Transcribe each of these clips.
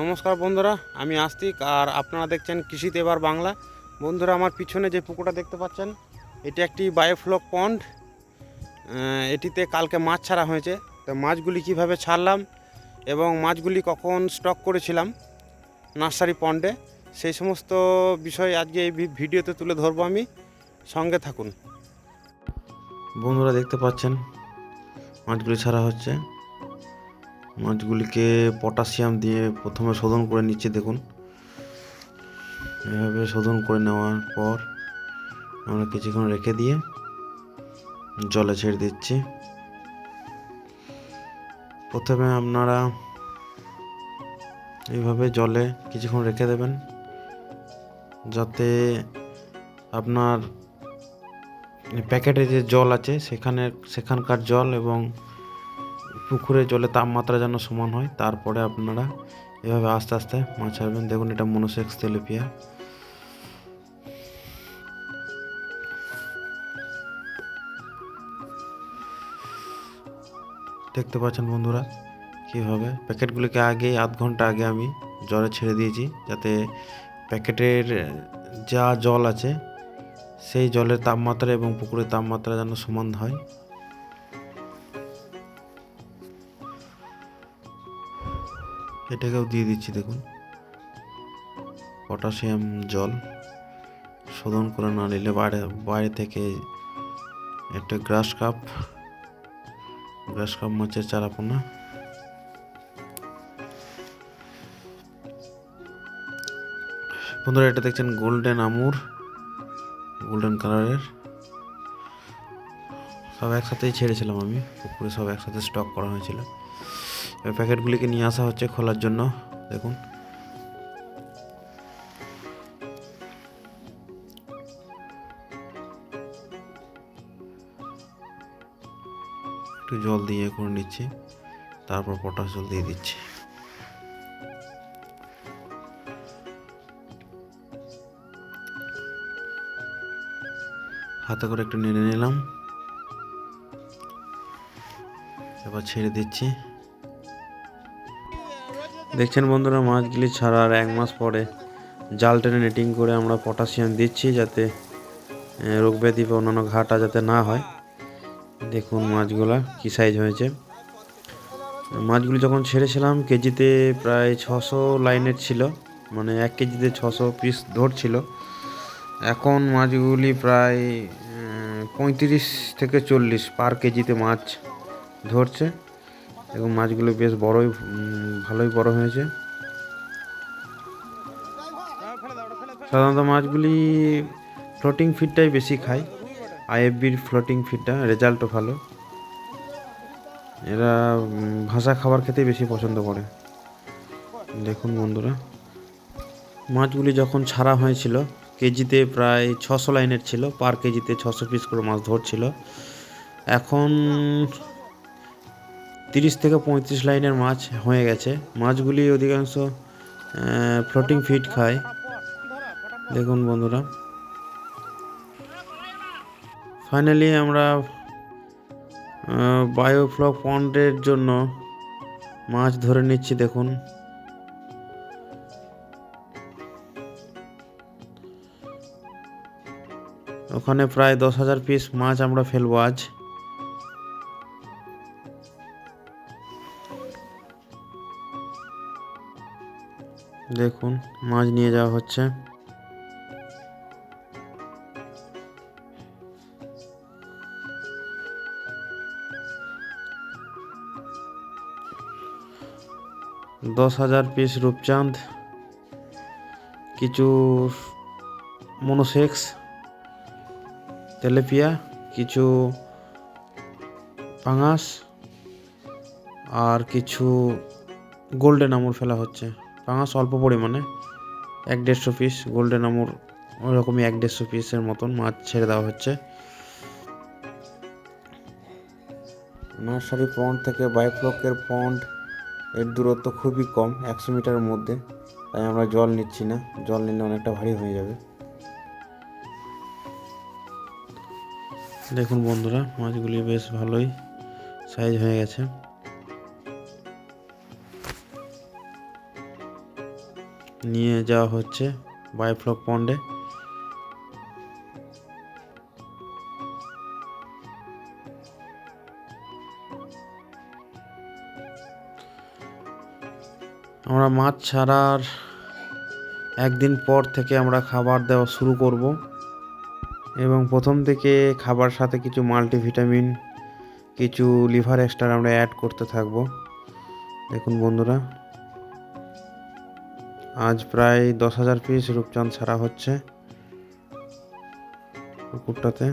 নমস্কার বন্ধুরা, আমি আস্তিক আর আপনারা দেখছেন কৃষিতে এবার বাংলা। বন্ধুরা, আমার পিছনে যে পুকুরটা দেখতে পাচ্ছেন, এটি একটি বায়োফ্লক পন্ড। এটিতে কালকে মাছ ছাড়া হয়েছে। তো মাছগুলি কীভাবে ছাড়লাম এবং মাছগুলি কখন স্টক করেছিলাম নার্সারি পন্ডে, সেই সমস্ত বিষয় আজকে এই ভিডিওতে তুলে ধরবো আমি। সঙ্গে থাকুন। বন্ধুরা, দেখতে পাচ্ছেন, মাছগুলি ছাড়া হচ্ছে। মাছগুলিকে পটাশিয়াম দিয়ে প্রথমে শোধন করে নিচ্ছি, দেখুন। এভাবে শোধন করে নেওয়ার পর আমরা কিছুক্ষণ রেখে দিয়ে জলে ছেড়ে দিচ্ছি। প্রথমে আপনারা এইভাবে জলে কিছুক্ষণ রেখে দেবেন, যাতে আপনার প্যাকেটে যে জল আছে সেখানে সেখানকার জল এবং পুকুরের জলে তাপমাত্রা যেন সমান হয়, তারপরে আপনারা এভাবে আস্তে আস্তে মাছ ছাড়বেন। দেখুন, এটা মনোসেক্স তেলেপিয়া। দেখতে পাচ্ছেন বন্ধুরা কীভাবে? প্যাকেটগুলিকে আগে, আধ ঘণ্টা আগে আমি জলে ছেড়ে দিয়েছি, যাতে প্যাকেটের যা জল আছে, সেই জলের তাপমাত্রা এবং পুকুরের তাপমাত্রা যেন সমান হয়। এটাকেও দিয়ে দিচ্ছি, দেখুন। পটাশিয়াম জল শোধন করে না নিলে বাইরে বাইরে থেকে একটা গ্রাস কাপ গ্রাস কাপ মাছের চারাপোনা বন্ধুরা, এটা দেখছেন গোল্ডেন আমুর গোল্ডেন কালারের। সব একসাথেই ছেড়েছিলাম আমি, পুকুরে সব একসাথে স্টক করা হয়েছিল। প্যাকেটগুলিকে নিয়ে আসা হচ্ছে খোলার জন্য। দেখুন। একটু জল দিয়ে করে নিচ্ছি, তারপর পটাশ জল দিয়ে দিচ্ছি। হাতে করে একটু নেড়ে নিলাম। এবার ছেড়ে দিচ্ছি। দেখছেন বন্ধুরা, মাছগুলি ছাড়ার এক মাস পরে জাল টেনে নেটিং করে আমরা পটাশিয়াম দিচ্ছি যাতে রোগ ব্যাধি বা অন্যান্য ঘাটা যাতে না হয়। দেখুন মাছগুলা কী সাইজ হয়েছে। মাছগুলি যখন ছেড়েছিলাম, কেজিতে প্রায় ছশো লাইনের ছিল মানে এক কেজিতে ছশো পিস ধরছিল। এখন মাছগুলি প্রায় পঁয়ত্রিশ থেকে চল্লিশ পার কেজিতে মাছ ধরছে। এবং মাছগুলো বেশ বড়ই ভালোই বড় হয়েছে। সাধারণত মাছগুলি ফ্লোটিং ফিডটাই বেশি খায়। আইএফবির ফ্লোটিং ফিডটা রেজাল্টও ভালো। এরা ভাসা খাবার খেতে বেশি পছন্দ করে। দেখুন বন্ধুরা, মাছগুলি যখন ছাড়া হয়েছিল, কেজিতে প্রায় ছশো লাইনের ছিল, পার কেজিতে ছশো পিস করে মাছ ধরছিল। এখন তিরিশ থেকে পঁয়ত্রিশ লাইনের মাছ হয়ে গেছে। মাছগুলি অধিকাংশ ফ্লোটিং ফিট খায়। দেখুন বন্ধুরা। ফাইনালি আমরা বায়োফ্লক পন্ডের জন্য মাছ ধরে নিচ্ছি, দেখুন। ওখানে প্রায় দশ হাজার পিস মাছ আমরা ফেলব আজ। দেখুন, মাছ নিয়ে যাওয়া হচ্ছে। দশ হাজার পিস রূপচাঁদ, কিছু মনোসেক্স, তেলেপিয়া, কিছু পাঙাশ, আর কিছু গোল্ডেন আমুর ফেলা হচ্ছে। পাঙাশ অল্প পরিমাণে এক দেড়শো পিস গোল্ডেন আমুর ওরকমই এক দেড়শো পিসের মতন মাছ ছেড়ে দেওয়া হচ্ছে। নার্সারি পন্ড থেকে বায়োফ্লকের পন্ড এর দূরত্ব খুবই কম, একশো মিটারের মধ্যে। তাই আমরা জল নিচ্ছি না, জল নিলে অনেকটা ভারী হয়ে যাবে। দেখুন বন্ধুরা, মাছগুলি বেশ ভালোই সাইজ হয়ে গেছে। নিয়ে যাওয়া হচ্ছে বায়োফ্লক পন্ডে। আমরা মাছ ছাড়ার একদিন পর থেকে আমরা খাবার দেওয়া শুরু করব এবং প্রথম থেকে খাবার সাথে কিছু মাল্টিভিটামিন, কিছু লিভার এক্সট্রা আমরা অ্যাড করতে থাকব। দেখুন বন্ধুরা। আজ প্রায় দশ হাজার পিস রূপচাঁদ ছাড়া হচ্ছে পুকুরটাতে।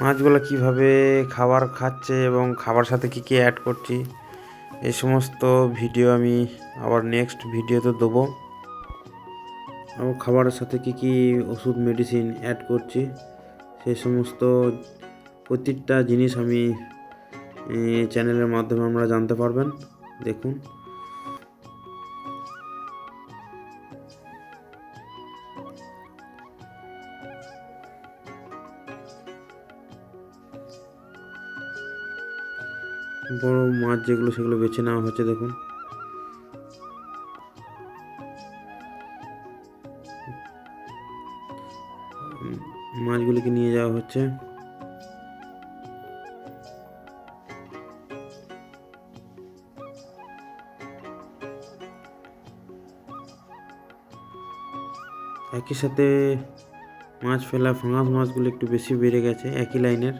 মাছগুলো কীভাবে খাবার খাচ্ছে এবং খাবার সাথে কি কি অ্যাড করছি, এই সমস্ত ভিডিও আমি আবার নেক্সট ভিডিওতে দেবো। এবং খাবারের সাথে কি কি ওষুধ মেডিসিন অ্যাড করছি সেই সমস্ত প্রত্যেকটা জিনিস আমি চ্যানেলের মাধ্যমে আমরা জানতে পারবেন। দেখুন। বড় মাছ যেগুলো, সেগুলো বেছে নেওয়া হচ্ছে, দেখুন। মাছগুলিকে নিয়ে যাওয়া হচ্ছে। একই সাথে মাছ ফেলা ফাঙাস মাছগুলো একটু বেশি বেড়ে গেছে, একই লাইনের।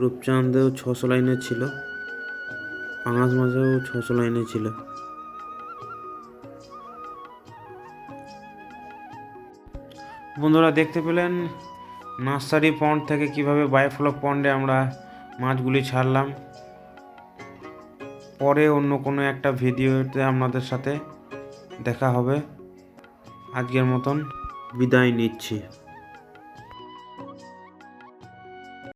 রূপচাঁদেও ছশো লাইনের ছিল পাঙাশ মাছেও ছশো লাইনে ছিল। বন্ধুরা দেখতে পেলেন নার্সারি পন্ড থেকে কীভাবে বায়োফ্লক পন্ডে আমরা মাছগুলি ছাড়লাম। পরে অন্য কোনো একটা ভিডিওতে আপনাদের সাথে দেখা হবে। আজকের মতন বিদায় নিচ্ছি।